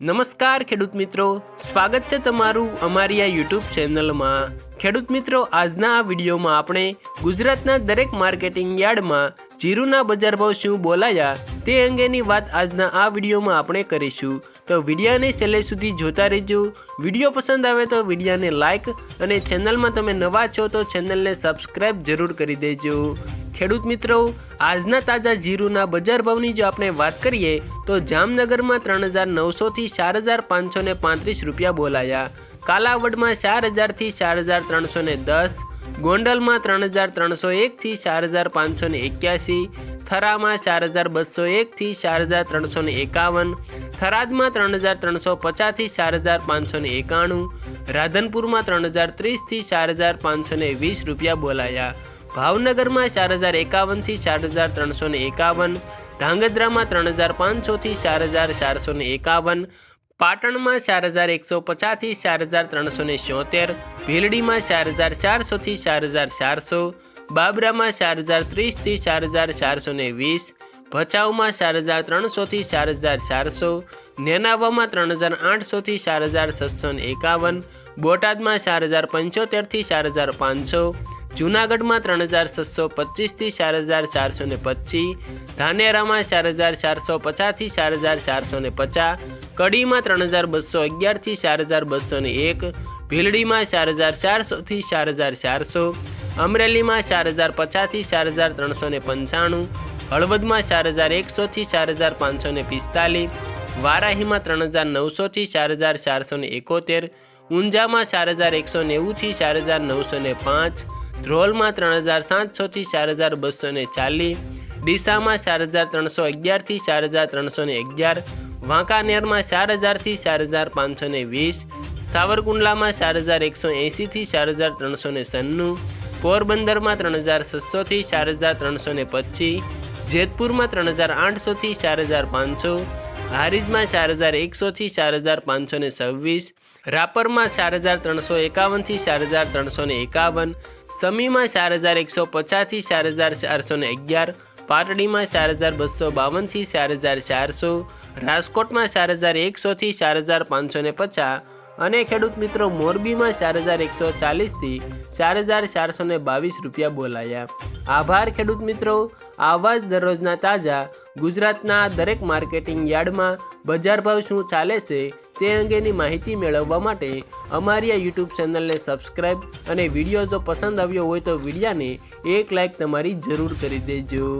નમસ્કાર ખેડૂત મિત્રો. સ્વાગત છે તમારું અમારી આ યુટ્યુબ ચેનલમાં ખેડૂત મિત્રો, આજના આ વિડીયોમાં આપણે ગુજરાતના દરેક માર્કેટિંગ યાર્ડમાં જીરુના બજાર ભાવ શું બોલાયા તે અંગેની વાત આજના આ વિડીયોમાં આપણે કરીશું. તો વિડીયાને છેલ્લે સુધી જોતા રહેજો. વીડિયો પસંદ આવે તો વિડીયાને લાઇક અને ચેનલમાં તમે નવા છો તો ચેનલને સબસ્ક્રાઈબ જરૂર કરી દેજો. ખેડૂત મિત્રો, આજના તાજા જીરુના બજાર ભાવની જો આપણે વાત કરીએ, તો જામનગરમાં ત્રણ હજાર નવસોથી ચાર હજાર પાંચસો ને પાંત્રીસ રૂપિયા બોલાયા. કાલાવડમાં ચાર હજારથી ચાર હજાર ત્રણસો ને દસ, ગોંડલમાં ત્રણ હજાર ત્રણસો એકથી ચાર હજાર પાંચસો ને એક્યાસી, થરામાં ચાર હજાર બસો એકથી ચાર હજાર ત્રણસો ને એકાવન, થરાદમાં ત્રણ હજાર ત્રણસો પચાસથી ચાર હજાર પાંચસો ને એકાણું, રાધનપુરમાં ત્રણ હજાર ત્રીસથી ચાર હજાર પાંચસો ને વીસ રૂપિયા બોલાયા. ભાવનગરમાં ચાર હજાર એકાવનથી ચાર હજાર ત્રણસો ને એકાવન ધાંગધ્રામાં ત્રણ હજાર પાંચસોથી ચાર હજાર ચારસો ને એકાવન પાટણમાં ચાર હજાર એકસો પચાસથી ચાર હજાર ત્રણસો ને છોતેર ભીલડીમાં ચાર હજાર ચારસોથી ચાર હજાર ચારસો બાબરામાં ચાર હજાર ત્રીસથી ચાર હજાર ચારસો ને વીસ ભચાઉમાં ચાર હજાર ત્રણસોથી ચાર હજાર ચારસો નેનાવામાં ત્રણ હજાર આઠસોથી ચાર હજાર છસો એકાવન બોટાદમાં ચાર હજાર પંચોતેરથી ચાર હજાર પાંચસો જૂનાગઢમાં ત્રણ હજાર છસો પચીસથી ચાર હજાર ચારસો ને પચીસ ધાનેરામાં ચાર હજાર ચારસો પચાસથી ચાર હજાર ચારસો ને પચાસ કડીમાં ત્રણ હજાર બસો અગિયારથી ચાર હજાર બસો ને એક ભીલડીમાં ચાર હજાર ચારસોથી ચાર હજાર ચારસો અમરેલીમાં ચાર હજાર પચાસથી ચાર હજાર ત્રણસો ને પંચાણું હળવદમાં ચાર હજાર એકસોથી ચાર હજાર પાંચસો ને પિસ્તાલીસ વારાહીમાં ત્રણ હજાર નવસોથી ચાર હજાર ચારસો ને એકોતેર ઊંઝામાં ચાર હજાર એકસો નેવુંથી ચાર હજાર નવસો ને પાંચ ધ્રોલમાં ત્રણ હજાર સાતસોથી ચાર હજાર બસો ને ચાલીસ ડીસામાં ચાર હજાર ત્રણસો અગિયારથી ચાર હજાર ત્રણસો ને અગિયાર વાંકાનેરમાં ચાર હજારથી ચાર હજાર પાંચસો ને વીસ સાવરકુંડલામાં ચાર હજાર એકસો એંશીથી ચાર હજાર ત્રણસો ને સન્નું પોરબંદરમાં ત્રણ હજાર છસોથી ચાર હજાર ત્રણસો ને પચીસ જેતપુરમાં ત્રણ હજાર આઠસોથી ચાર હજાર પાંચસો હારીજમાં ચાર હજાર એકસોથી ચાર હજાર પાંચસો ને છવ્વીસ રાપરમાં ચાર હજાર ત્રણસો એકાવનથી ચાર હજાર ત્રણસો ને એકાવન સમીમાં ચાર હજાર એકસો પચાસથી ચાર હજાર ચારસો ને અગિયાર, પાટડીમાં ચાર હજાર બસો બાવનથી ચાર હજાર ચારસો, રાજકોટમાં ચાર હજાર એકસોથી ચાર હજાર પાંચસો ને પચાસ અને ખેડૂત મિત્રો મોરબીમાં ચાર હજાર એકસો ચાલીસથી ચાર હજાર ચારસો ને બાવીસ રૂપિયા બોલાયા. આભાર ખેડૂત મિત્રો. આવા જ દરરોજના તાજા. ગુજરાતના દરેક માર્કેટિંગ યાર્ડમાં બજાર ભાવ શું ચાલે છે? તે અંગેની માહિતી મેળવવા માટે અમારી આ યુટ્યુબ ચેનલને સબસ્ક્રાઈબ અને વીડિયો જો પસંદ આવ્યો હોય તો વિડીયાને એક લાઇક તમારી જરૂર કરી દેજો.